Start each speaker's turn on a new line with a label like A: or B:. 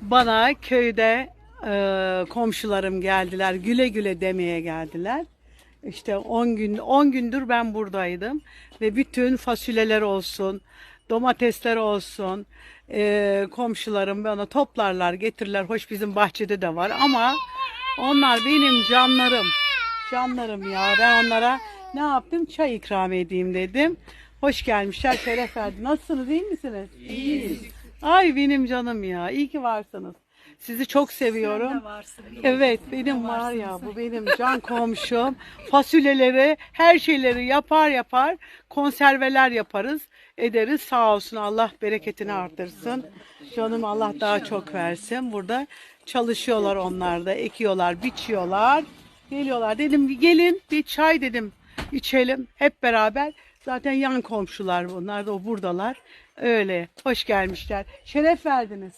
A: Bana köyde e, komşularım geldiler. Güle güle demeye geldiler. İşte 10 gün 10 gündür ben buradaydım ve bütün fasulyeler olsun, domatesler olsun, e, komşularım bana toplarlar, getirirler. Hoş bizim bahçede de var ama onlar benim canlarım. Canlarım ya. Ben onlara ne yaptım? Çay ikram edeyim dedim. Hoş gelmişler, şeref verdi. Nasılsınız, iyi misiniz? İyiyiz. Ay benim canım ya. İyi ki varsınız. Sizi çok seviyorum. Evet benim var ya bu benim can komşum. Fasulyeleri her şeyleri yapar yapar konserveler yaparız ederiz sağ olsun Allah bereketini artırsın. Canım Allah daha çok versin. Burada çalışıyorlar onlar da ekiyorlar biçiyorlar. Geliyorlar dedim gelin bir çay dedim içelim hep beraber. Zaten yan komşular bunlar da o buradalar. Öyle hoş gelmişler. Şeref verdiniz.